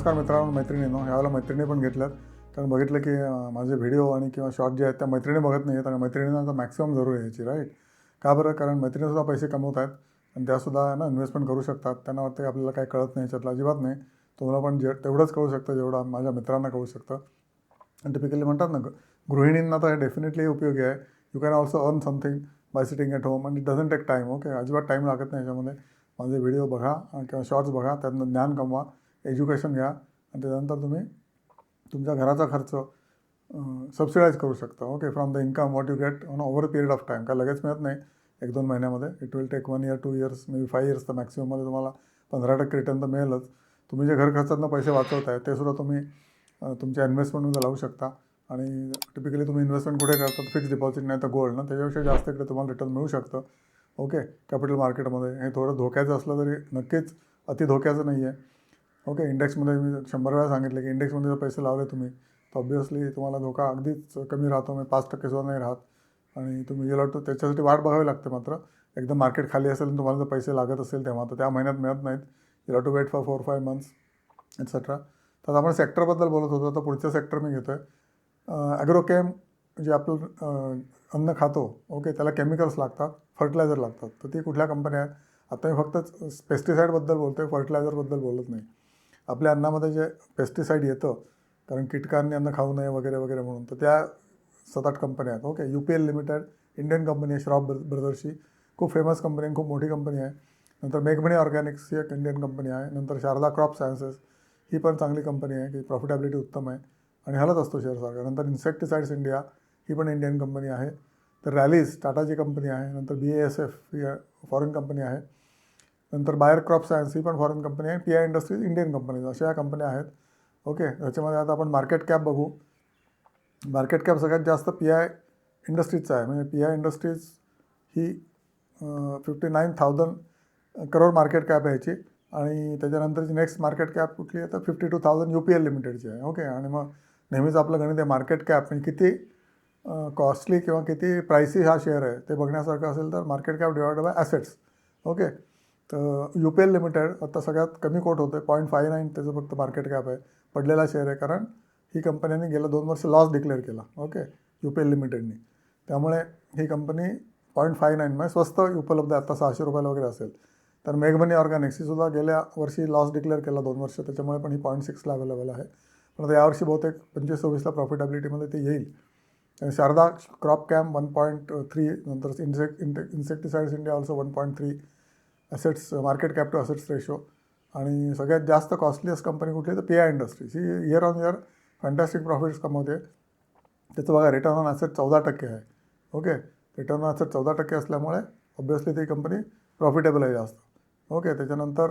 नमस्कार मित्रांनो मैत्रिणींनो ह्यावेळेला मैत्रिणी पण घेतल्यात. कारण बघितलं की माझे व्हिडिओ आणि किंवा शॉर्ट जे आहेत त्या मैत्रिणी बघत नाही आहेत आणि मैत्रिणींना आता मॅक्सिमम जरूर यायची याची राईट का बरं? कारण मैत्रिणीसुद्धा पैसे कमवत आहेत आणि त्यासुद्धा ना इन्व्हेस्टमेंट करू शकतात. त्यांना वाटतं की आपल्याला काही कळत नाही याच्यातलं अजिबात नाही. तुम्हाला पण जे तेवढंच कळू शकतं जेवढं माझ्या मित्रांना कळू शकतं. आणि टिपिकली म्हणतात ना ग- गृहिणींना तर हे डेफिनेटली उपयोगी आहे. You can also earn something by sitting at home and it doesn't take time okay अजिबात टाईम लागत नाही याच्यामध्ये. माझे व्हिडिओ बघा किंवा शॉर्ट्स बघा त्यातनं ज्ञान कमवा. एज्युकेशन घ्या आणि त्याच्यानंतर तुम्ही तुमच्या घराचा खर्च सबसिडाईज करू शकता. Okay from the income what you get on over period of time काय लगेच मिळत नाही? एक दोन महिन्यामध्ये. It will take one year two years maybe five years तर मॅक्सिमममध्ये तुम्हाला पंधरा टक्के रिटर्न तर मिळेलच. तुम्ही जे घर खर्चातनं पैसे वाचवताय ते सुद्धा तुम्ही तुमच्या इन्व्हेस्टमेंटमध्ये लावू शकता. आणि टिपिकली तुम्ही इन्व्हेस्टमेंट कुठे करता फिक्स डिपॉझिट नाही तर गोल्ड ना त्याच्यापेक्षा जास्त इकडे तुम्हाला रिटर्न मिळू शकतं. ओके कॅपिटल मार्केटमध्ये हे थोडं धोक्याचं असलं तरी नक्कीच अति धोक्याचं नाही आहे ओके इंडेक्समध्ये मी शंभर वेळा सांगितलं की इंडेक्समध्ये जर पैसे लावले तुम्ही तर ऑब्वियसली तुम्हाला धोका अगदीच कमी राहतो. म्हणजे पाच टक्केसुद्धा नाही राहत. आणि तुम्ही गेला तर त्याच्यासाठी वाट बघावी लागते मात्र. एकदम मार्केट खाली असेल आणि तुम्हाला जर पैसे लागत असेल तेव्हा तर त्या महिन्यात मिळत नाहीत. You to wait for four five months etcetera तर आपण सेक्टरबद्दल बोलत होतो. तर पुढचं सेक्टर मी घेतो आहे ॲग्रोकेम जे आपलं अन्न खातो ओके त्याला केमिकल्स लागतात फर्टिलायझर लागतात. तर ती कुठल्या कंपन्या आहेत? आता मी फक्त पेस्टिसाईडबद्दल बोलतो आहे फर्टिलायझरबद्दल बोलत नाही. आपल्या अन्नामध्ये जे पेस्टिसाईड येतं कारण कीटकांनी अन्न खाऊ नये वगैरे वगैरे म्हणून. तर त्या सात आठ कंपन्या आहेत. Okay U P L limited Indian company आहे श्रॉफ ब्रदर्सची खूप फेमस कंपनी आहे खूप मोठी कंपनी आहे. नंतर मेघमणी ऑर्गॅनिक्स ही एक इंडियन कंपनी आहे. नंतर शारदा क्रॉप सायन्सेस ही पण चांगली कंपनी आहे की प्रॉफिटेबिलिटी उत्तम आहे. आणि हलत असतो शेअर सारखा. नंतर इन्सेक्टिसाइड्स इंडिया ही पण इंडियन कंपनी आहे. तर रॅलीज टाटाची कंपनी आहे. नंतर बी एस एफ ही फॉरेन कंपनी आहे. नंतर बायर क्रॉप सायन्स ही पण फॉरेन कंपनी आहे. P I industries Indian companies अशा या कंपन्या आहेत. ओके याच्यामध्ये आता आपण मार्केट कॅप बघू. मार्केट कॅप सगळ्यात जास्त पी आय इंडस्ट्रीजचा आहे. म्हणजे P I industries he fifty nine thousand crore market cap यायची. आणि त्याच्यानंतरची नेक्स्ट मार्केट कॅप कुठली आहे? तर fifty two thousand U P L लिमिटेडची आहे. ओके आणि मग नेहमीच आपलं गणित आहे मार्केट कॅप म्हणजे किती कॉस्टली किंवा किती प्रायसी हा शेअर आहे. ते बघण्यासारखं असेल तर market cap divided by assets okay तर यू पी एल लिमिटेड आता सगळ्यात कमी कोट होतं आहे पॉईंट फाय नाईन त्याचं फक्त मार्केट कॅप आहे. पडलेला शेअर आहे कारण ही कंपनीने गेलं दोन वर्ष लॉस डिक्लेअर केला. ओके यू पी एल लिमिटेडने त्यामुळे ही कंपनी पॉईंट फाय नाईन म्हणजे स्वस्त उपलब्ध आहे. आता सहाशे रुपयाला वगैरे असेल. तर मेघमनी ऑर्गॅनिक्स ही सुद्धा गेल्या वर्षी लॉस डिक्लेअर केला दोन वर्ष. त्याच्यामुळे पण ही पॉईंट सिक्सला अवेलेबल आहे. पण आता यावर्षी बहुतेक पंचवीस सव्वीसला प्रॉफिटेबिलिटीमध्ये ते येईल. आणि Sharda crop camp one point three नंतर insect इंटे insecticides India also one point three assets market cap to assets ratio आणि सगळ्यात जास्त कॉस्टलीस्ट कंपनी कुठली तर P I industries he year on year fantastic profits कमवते. त्याचं बघा रिटर्न ऑन ॲसेट चौदा टक्के आहे. ओके रिटर्न ऑन ॲसेट चौदा टक्के असल्यामुळे ऑब्वियसली ती कंपनी प्रॉफिटेबल आहे जास्त. ओके त्याच्यानंतर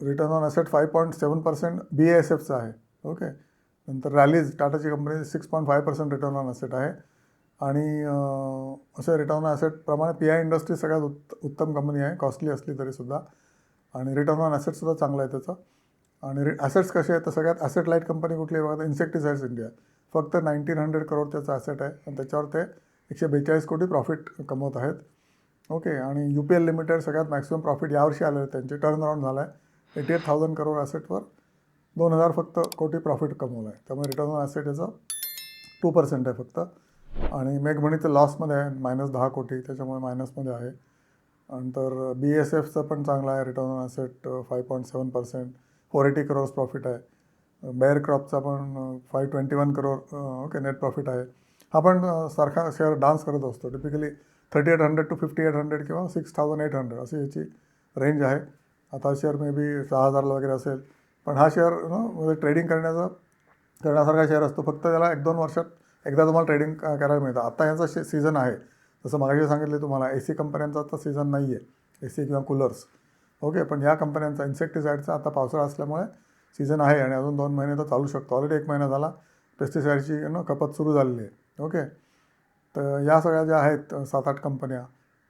return on asset five point seven percent B S एफचं आहे. ओके नंतर रॅलीज टाटाची company six point five percent return on asset आहे. आणि असे रिटर्न ऑन ॲसेटप्रमाणे पी आय इंडस्ट्री सगळ्यात उत्त उत्तम कंपनी आहे. कॉस्टली असली तरीसुद्धा आणि रिटर्न ऑन ॲसेटसुद्धा चांगला आहे त्याचं. आणि रि ॲसेट्स कसे आहेत तर सगळ्यात ॲसेट लाइट कंपनी कुठली बघा तर इन्सेक्टिसाइड्स इंडिया फक्त नाईन्टीन हंड्रेड करोड त्याचं ॲसेट आहे. आणि त्याच्यावर ते एकशे बेचाळीस कोटी प्रॉफिट कमवत आहेत. ओके आणि यू पी एल लिमिटेड सगळ्यात मॅक्सिमम प्रॉफिट यावर्षी आलेलं आहे. त्यांचे टर्न अराउंड झाला आहे एटी एट थाउजंड करोड ॲसेटवर दोन हजार फक्त कोटी प्रॉफिट कमवलं आहे त्यामुळे रिटर्न ऑन ॲसेट याचं टू पर्सेंट आहे फक्त. आणि मेघमणीचं लॉसमध्ये आहे मायनस दहा कोटी त्याच्यामुळे मायनसमध्ये आहे. नंतर बी एस एफचं पण चांगलं आहे return on asset five point seven percent four eighty crores profit आहे. बेअर क्रॉपचा पण five twenty one crore okay net profit आहे. हा पण सारखा शेअर डान्स करत असतो. Typically thirty eight hundred to fifty eight hundred किंवा सिक्स थाउजंड एट हंड्रेड अशी याची रेंज आहे. आता शेअर मे बी सहा हजारला वगैरे असेल. पण हा शेअर म्हणजे ट्रेडिंग करण्याचा करण्यासारखा शेअर असतो. फक्त त्याला एक दोन वर्षात एकदा तुम्हाला ट्रेडिंग करायला मिळतं. आता यांचा शे सीझन आहे. जसं मागाशी सांगितले तुम्हाला ए सी कंपन्यांचा आता सीझन नाही आहे ए सी किंवा कूलर्स ओके पण या कंपन्यांचा इन्सेक्टिसाईडचा आता पावसाळा असल्यामुळे सीझन आहे आणि अजून दोन महिने तर चालू शकतो. ऑलरेडी एक महिना झाला पेस्टिसाईडची नो खपत सुरू झालेली आहे. ओके तर या सगळ्या ज्या आहेत सात आठ कंपन्या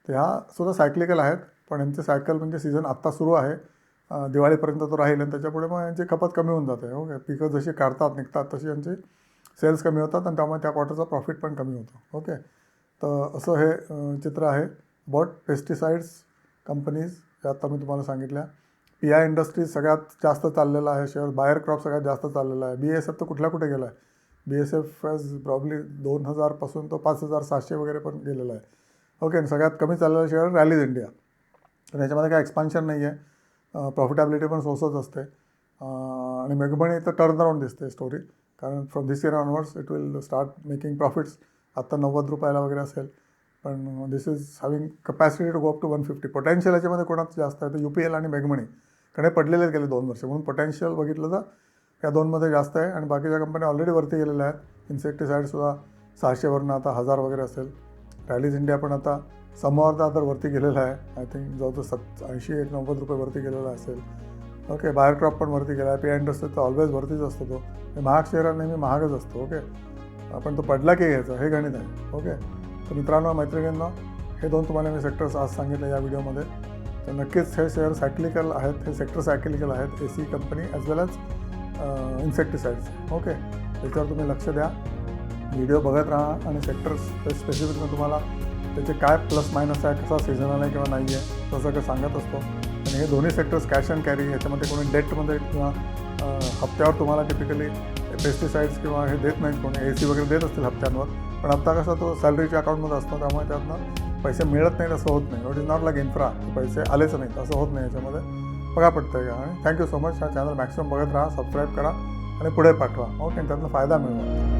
त्या ह्या सुद्धा सायक्लिकल आहेत. पण यांचे सायकल म्हणजे सीझन आत्ता सुरू आहे. दिवाळीपर्यंत तो राहील आणि त्याच्यापुढे मग यांची खपत कमी होऊन जाते. ओके पिकं जशी काढतात निघतात तशी यांची सेल्स कमी होतात आणि त्यामुळे त्या क्वार्टरचा प्रॉफिट पण कमी होतो. ओके तर असं हे चित्र आहे. बॉट पेस्टिसाइड्स कंपनीज या आता मी तुम्हाला सांगितल्या. पी आय इंडस्ट्रीज सगळ्यात जास्त चाललेला आहे. शेअर बायर क्रॉप सगळ्यात जास्त चाललेला आहे. बी एस एफ तर कुठल्या कुठे गेला आहे B S F as probably दोन हजारपासून तो पाच हजार सातशे वगैरे पण गेलेला आहे. ओके आणि सगळ्यात कमी चाललेला शेअर रॅलीज इंडिया तर याच्यामध्ये काय एक्सपान्शन नाही आहे. प्रॉफिटॅबिलिटी पण सोसच असते. आणि मेघमणी तर टर्न अराउंड दिसते स्टोरी कारण from this year onwards it will start making profits आत्ता नव्वद रुपयाला वगैरे असेल. पण this is having capacity to go up to one fifty potential याच्यामध्ये कोणाचं जास्त आहे तर यू पी एल आणि मेघमणी कारण हे पडलेलेच गेले दोन वर्ष. म्हणून पोटेन्शियल बघितलं तर या दोनमध्ये जास्त आहे. आणि बाकीच्या कंपन्या ऑलरेडी वरती गेलेल्या आहेत. इन्सेक्टिसाईडसुद्धा सहाशेवरनं आता हजार वगैरे असेल. रॅलीज इंडिया पण आता समोर तर वरती गेलेला आहे. आय थिंक जवळजवळ सत् ऐंशी एक नव्वद रुपये वरती गेलेला असेल. ओके बाहेर क्रॉप पण वरती केला. आहे अँड असतो तर ऑलवेज वरतीच असतो तो. महाग शेअर नेहमी महागच असतो ओके आपण तो पडला की घ्यायचा हे गणित आहे ओके तर मित्रांनो मैत्रिणींनो हे दोन तुम्हाला मी सेक्टर्स आज सांगितले या व्हिडिओमध्ये तर नक्कीच हे शेअर सायक्लिकल आहेत हे सेक्टर सायक्लिकल आहेत A C company as well as insecticides okay त्याच्यावर तुम्ही लक्ष द्या. व्हिडिओ बघत राहा आणि सेक्टर्स स्पेसिफिक मी तुम्हाला त्याचे काय प्लस मायनस आहे कसा सीझनल आहे किंवा नाही आहे तसं काही सांगत असतो. आणि हे दोन्ही सेक्टर्स कॅश अँड कॅरी ह्याच्यामध्ये कोणी डेटमध्ये किंवा हप्त्यावर तुम्हाला टिपिकली पेस्टिसाइड्स किंवा हे देत नाहीत कोणी ए सी वगैरे देत असतील हप्त्यांवर. पण हप्ता कसा तो सॅलरीच्या अकाउंटमध्ये असतो त्यामुळे त्यातनं पैसे मिळत नाहीत असं होत नाही. It is not like infra पैसे आलेच नाहीत असं होत नाही याच्यामध्ये. बघा पडतं का आणि थँक्यू सो मच हा चॅनल मॅक्सिमम बघत राहा सबस्क्राईब करा आणि पुढे पाठवा. ओके त्यातनं फायदा मिळवा.